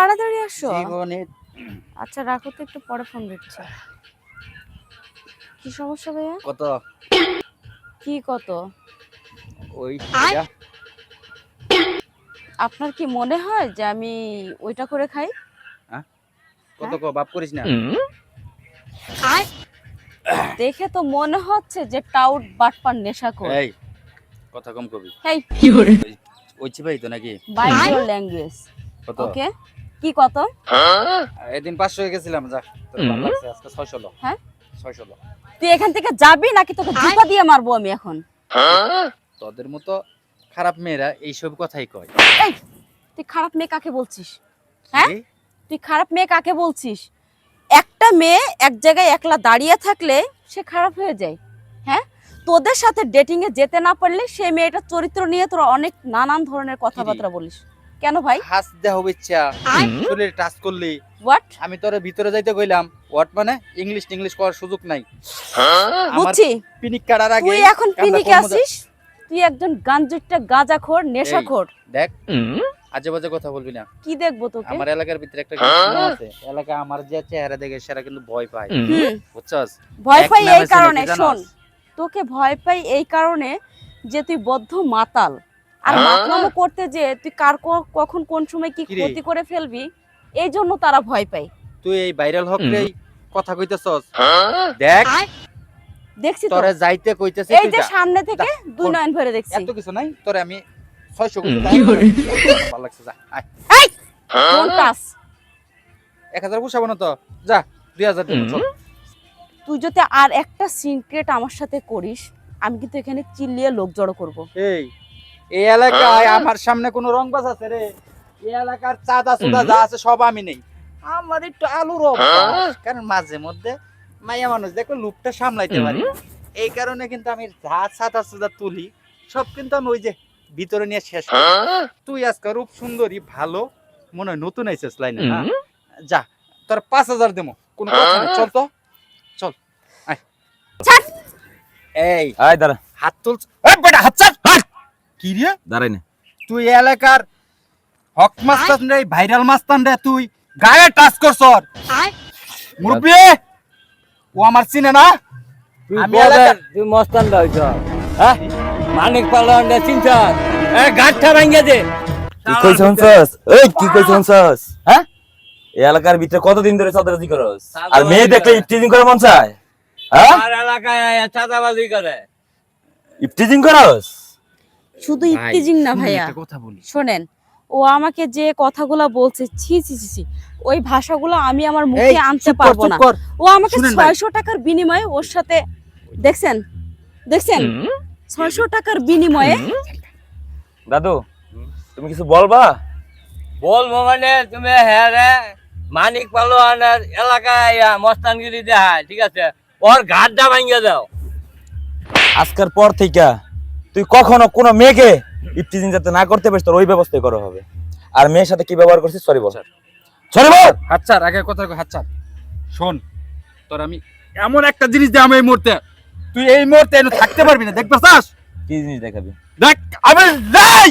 তাড়াতাড়ি আসো। আচ্ছা রাখো তো একটু পরে ফোন দিচ্ছি। কি সমস্যা ভাইয়া? কত? কি কত? ওই আপনার কি মনে হয় যে আমি ওইটা করে খাই? কত ক বাপ করিস না? দেখে তো মনে হচ্ছে যে টাউট বাটপার নেশা করে। এই কথা কম কবি। হেই। ওই ভাই তো নাকি? বাই ইওর ল্যাঙ্গুয়েজ ওকে কি কত? এদিন পাঁচশো হয়ে গেছিলাম যা। তোর ভালো লাগছে আজকে লো। হ্যাঁ? লো। তুই এখান থেকে যাবি নাকি তোকে জুতা দিয়ে মারবো আমি এখন? তোদের মতো খারাপ মেয়েরা এইসব কথাই কয়। এই তুই খারাপ মেয়ে কাকে বলছিস? হ্যাঁ? তুই খারাপ মেয়ে কাকে বলছিস? একটা মেয়ে এক জায়গায় একলা দাঁড়িয়ে থাকলে সে খারাপ হয়ে যায়। হ্যাঁ? তোদের সাথে ডেটিং এ যেতে না পারলে সে মেয়েটার চরিত্র নিয়ে তোরা অনেক নানান ধরনের কথাবার্তা বলিস। কেন ভাই? হাস দেহ ইচ্ছা শরীরে টাচ করলি। হোয়াট আমি তোর ভিতরে যাইতে কইলাম হোয়াট মানে? ইংলিশ টিংলিশ করার সুযোগ নাই। আমার বুঝছি। পিনিক কাটার আগে তুই এখন পিনিকে আসিস? তুই একজন গাঞ্জুটটা গাঁজাখোর নেশাখোর। দেখ আজে বাজে কথা বলবি না। কি দেখব তোকে? আমার এলাকার ভিতরে একটা ঘটনা আছে। এলাকা আমার যে চেহারা দেখে সেটা কিন্তু ভয় পায়। হুম। বুঝছস? ভয় পাই এই কারণে শোন। তোকে ভয় পাই এই কারণে যে তুই বদ্ধ মাতাল। আর মাতলামো করতে যে তুই কার কখন কোন সময় কি ক্ষতি করে ফেলবি এই জন্য তারা ভয় পায়। তুই এই ভাইরাল হক রে কথা কইতেছস। দেখ দেখছি তো। তোরে যাইতে কইতেছি এই যে সামনে থেকে দুই নয়ন ভরে দেখছি। এত কিছু নাই তোরে আমি 600 কইতে ভালো লাগছে যা আয়। এই! কোন টাস 1000 পুষাবো না তো। যা 2000 দেবো চল। তুই যদি আর একটা সিক্রেট আমার সাথে করিস আমি কিন্তু এখানে চিল্লিয়ে লোক জড়ো করব। এই এই এলাকায় আমার সামনে কোনো রংবাজ আছে রে? এই এলাকার চাঁদা সুদা যা আছে সব আমি নেই। আমার একটু আলুর অভ্যাস কারণ মাঝে মধ্যে মাইয়া মানুষ দেখো লুপটা সামলাইতে পারি। এই কারণে কিন্তু আমি যা চাঁদা সুদা তুলি সব কিন্তু আমি ওই যে ভিতরে নিয়ে শেষ তুই আজকে রূপ সুন্দরী ভালো মনে হয় নতুন আইছিস লাইনে না যা তোর পাঁচ হাজার দেবো। কোন কথা নেই। চল তো। চল। এই আয় দাঁড়া। হাত তুলছ এই বেটা হাত হাট! কি রে? দাঁড়াই না। তুই এলাকার হক মাস্তান রে ভাইরাল মাস্তান রে তুই গায়ে টাচ করছ মুরব্বি ও আমার চিনে না? তুই আমি বলেন, এলাকার- তুই মস্তান হইছ। হ্যাঁ? মানিক পালন চিনছস? এ গাঠটা ভাঙ্গে দে। কি কই শুনছস? এই কি কই শুনছস? হ্যাঁ? এলাকার ভিতরে কতদিন ধরে চাঁদাবাজি করস? আর মেয়ে দেখলে ইফটিজিং করে মন চায়? হ্যাঁ? আর এলাকায় চাঁদাবাজি করে। ইফটিজিং করস? শুধু ইফতিজিং না ভাইয়া। একটা কথা বলি। শোনেন ও আমাকে যে কথাগুলো বলছে ছি ছি ছি ছি ওই ভাষাগুলো আমি আমার মুখে আনতে পারব না। ও আমাকে। ছয়শো টাকার বিনিময়ে ওর সাথে দেখছেন? দেখছেন? ছয়শো টাকার বিনিময়ে দাদু তুমি কিছু বলবা? বলব মানে তুমি হ্যাঁ রে মানিক পালোয়ানের এলাকায় মস্তানগিরি দেখায় ঠিক আছে? ওর ঘাটটা ভাঙ্গে দাও। আজকের পর থেকে তুই কখনো কোনো মেয়েকে ইফটিজিং যাতে না করতে পারিস তোর ওই ব্যবস্থাই করা হবে। আর মেয়ের সাথে কি ব্যবহার করছিস? সরি বল। সরি বল! হাত ছাড় আগে কথা হাত ছাড়। শোন তোর আমি এমন একটা জিনিস দে আমি এই মুহূর্তে তুই এই মুহূর্তে থাকতে পারবি না দেখতে চাস কি জিনিস দেখাবি? দেখ আমি যাই!